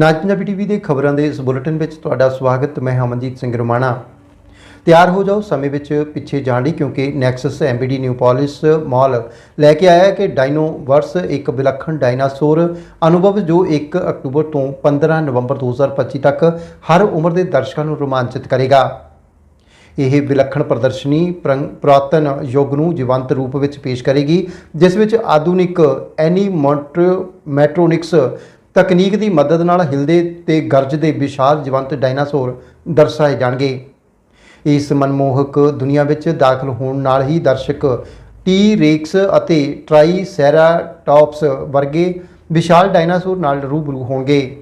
ਨਾਜ Punjabi TV ਦੇ ਖਬਰਾਂ ਦੇ ਇਸ ਬੁਲੇਟਿਨ ਵਿੱਚ ਤੁਹਾਡਾ ਸਵਾਗਤ, ਮੈਂ ਹਮਨਜੀਤ ਸਿੰਘ ਰਮਾਣਾ। ਤਿਆਰ ਹੋ ਜਾਓ ਸਮੇਂ ਵਿੱਚ ਪਿੱਛੇ ਜਾਣ ਲਈ, ਕਿਉਂਕਿ ਨੈਕਸਸ ਐਮਬੀਡੀ ਨਿਊਪੋਲਿਸ ਮਾਲ ਲੈ ਕੇ ਆਇਆ ਹੈ ਕਿ ਡਾਇਨੋਵਰਸ ਇੱਕ ਵਿਲੱਖਣ ਡਾਇਨਾਸੌਰ ਅਨੁਭਵ ਜੋ 1 ਅਕਤੂਬਰ ਤੋਂ 15 ਨਵੰਬਰ 2025 ਤੱਕ ਹਰ ਉਮਰ ਦੇ ਦਰਸ਼ਕਾਂ ਨੂੰ ਰੋਮਾਂਚਿਤ ਕਰੇਗਾ। ਇਹ ਵਿਲੱਖਣ ਪ੍ਰਦਰਸ਼ਨੀ ਪ੍ਰੰ- ਪੁਰਾਤਨ ਯੁੱਗ ਨੂੰ ਜੀਵੰਤ ਰੂਪ ਵਿੱਚ ਪੇਸ਼ ਕਰੇਗੀ, ਜਿਸ ਵਿੱਚ ਆਧੁਨਿਕ ਐਨੀਮੋਟਰ ਐਨੀਮੈਟ੍ਰੋਨਿਕਸ ਤਕਨੀਕ ਦੀ ਮਦਦ ਨਾਲ ਹਿਲਦੇ ਤੇ ਗਰਜਦੇ ਵਿਸ਼ਾਲ ਜੀਵੰਤ ਡਾਇਨਾਸੌਰ ਦਰਸਾਏ ਜਾਣਗੇ। ਇਸ ਮਨਮੋਹਕ ਦੁਨੀਆ ਵਿੱਚ ਦਾਖਲ ਹੋਣ ਨਾਲ ਹੀ ਦਰਸ਼ਕ ਟੀ ਰੇਕਸ ਅਤੇ ਟ੍ਰਾਈਸੈਰਾਟੌਪਸ ਵਰਗੇ ਵਿਸ਼ਾਲ ਡਾਇਨਾਸੌਰ ਨਾਲ ਰੂਬਰੂ ਹੋਣਗੇ।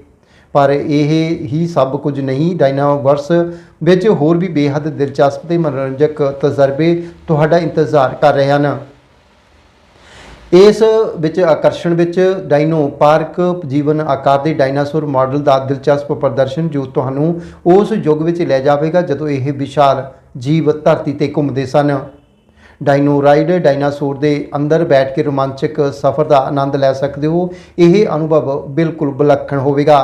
ਪਰ ਇਹ ਹੀ ਸਭ ਕੁਝ ਨਹੀਂ, ਡਾਇਨਾਵਰਸ ਵਿੱਚ ਹੋਰ ਵੀ ਬੇਹੱਦ ਦਿਲਚਸਪ ਤੇ ਮਨੋਰੰਜਕ ਤਜਰਬੇ ਤੁਹਾਡਾ ਇੰਤਜ਼ਾਰ ਕਰ ਰਹੇ ਹਨ। ਇਸ ਵਿੱਚ ਆਕਰਸ਼ਣ ਵਿੱਚ ਡਾਇਨੋ ਪਾਰਕ ਜੀਵਨ ਆਕਾਰ ਦੇ ਡਾਇਨਾਸੌਰ ਮਾਡਲ ਦਾ ਦਿਲਚਸਪ ਪ੍ਰਦਰਸ਼ਨ ਜੋ ਤੁਹਾਨੂੰ ਉਸ ਯੁੱਗ ਵਿੱਚ ਲੈ ਜਾਵੇਗਾ ਜਦੋਂ ਇਹ ਵਿਸ਼ਾਲ ਜੀਵ ਧਰਤੀ ਤੇ ਘੁੰਮਦੇ ਸਨ। ਡਾਇਨੋ ਰਾਈਡ ਡਾਇਨਾਸੌਰ ਦੇ ਅੰਦਰ ਬੈਠ ਕੇ ਰੋਮਾਂਚਕ ਸਫ਼ਰ ਦਾ ਆਨੰਦ ਲੈ ਸਕਦੇ ਹੋ। ਇਹ ਅਨੁਭਵ ਬਿਲਕੁਲ ਵਿਲੱਖਣ ਹੋਵੇਗਾ।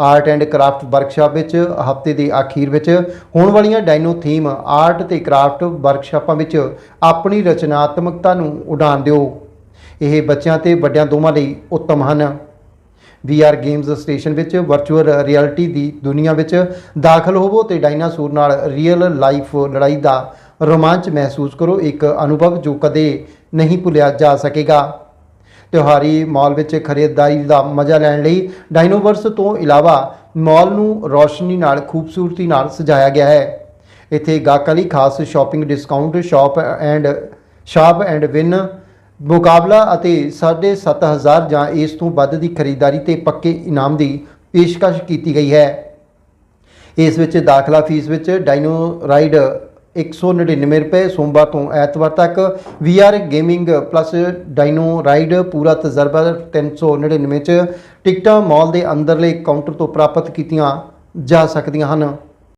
ਆਰਟ ਐਂਡ ਕਰਾਫਟ ਵਰਕਸ਼ਾਪ ਵਿੱਚ ਹਫ਼ਤੇ ਦੇ ਅਖੀਰ ਵਿੱਚ ਹੋਣ ਵਾਲੀਆਂ ਡਾਇਨੋ ਥੀਮ ਆਰਟ ਤੇ ਕਰਾਫਟ ਵਰਕਸ਼ਾਪਾਂ ਵਿੱਚ ਆਪਣੀ ਰਚਨਾਤਮਕਤਾ ਨੂੰ ਉਡਾਣ ਦਿਓ। ਇਹ ਬੱਚਿਆਂ ਤੇ ਵੱਡਿਆਂ ਦੋਵਾਂ ਲਈ ਉੱਤਮ ਹਨ। VR ਗੇਮਸ ਸਟੇਸ਼ਨ ਵਿੱਚ ਵਰਚੁਅਲ ਰਿਐਲਿਟੀ ਦੀ ਦੁਨੀਆ ਵਿੱਚ ਦਾਖਲ ਹੋਵੋ ਤੇ ਡਾਇਨਾਸੌਰ ਨਾਲ ਰੀਅਲ ਲਾਈਫ ਲੜਾਈ ਦਾ ਰੋਮਾਂਚ ਮਹਿਸੂਸ ਕਰੋ, ਇੱਕ ਅਨੁਭਵ ਜੋ ਕਦੇ ਨਹੀਂ ਭੁੱਲਿਆ ਜਾ ਸਕੇਗਾ। ਤਿਉਹਾਰੀ ਮਾਲ ਵਿੱਚ ਖਰੀਦਦਾਰੀ ਦਾ ਮਜ਼ਾ ਲੈਣ ਲਈ ਡਾਇਨੋਵਰਸ ਤੋਂ ਇਲਾਵਾ ਮਾਲ ਨੂੰ ਰੌਸ਼ਨੀ ਨਾਲ, ਖੂਬਸੂਰਤੀ ਨਾਲ ਸਜਾਇਆ ਗਿਆ ਹੈ। ਇੱਥੇ ਗਾਹਕਾਂ ਲਈ ਖਾਸ shopping discount shop and shop and win ਮੁਕਾਬਲਾ ਅਤੇ 7500 ਜਾਂ ਇਸ ਤੋਂ ਵੱਧ ਦੀ ਖਰੀਦਦਾਰੀ ਤੇ ਪੱਕੇ ਇਨਾਮ ਦੀ ਪੇਸ਼ਕਸ਼ ਕੀਤੀ ਗਈ ਹੈ। ਇਸ ਵਿੱਚ ਦਾਖਲਾ ਫੀਸ ਵਿੱਚ ਡਾਇਨੋ ਰਾਈਡ 199 ਰੁਪਏ, ਸੋਮਵਾਰ ਤੋਂ ਐਤਵਾਰ ਤੱਕ VR gaming plus dino ride ਪੂਰਾ ਤਜਰਬਾ 399 ਚ ਟਿਕਟਾਂ ਮਾਲ ਦੇ ਅੰਦਰਲੇ ਕਾਊਂਟਰ ਤੋਂ ਪ੍ਰਾਪਤ ਕੀਤੀਆਂ ਜਾ ਸਕਦੀਆਂ ਹਨ।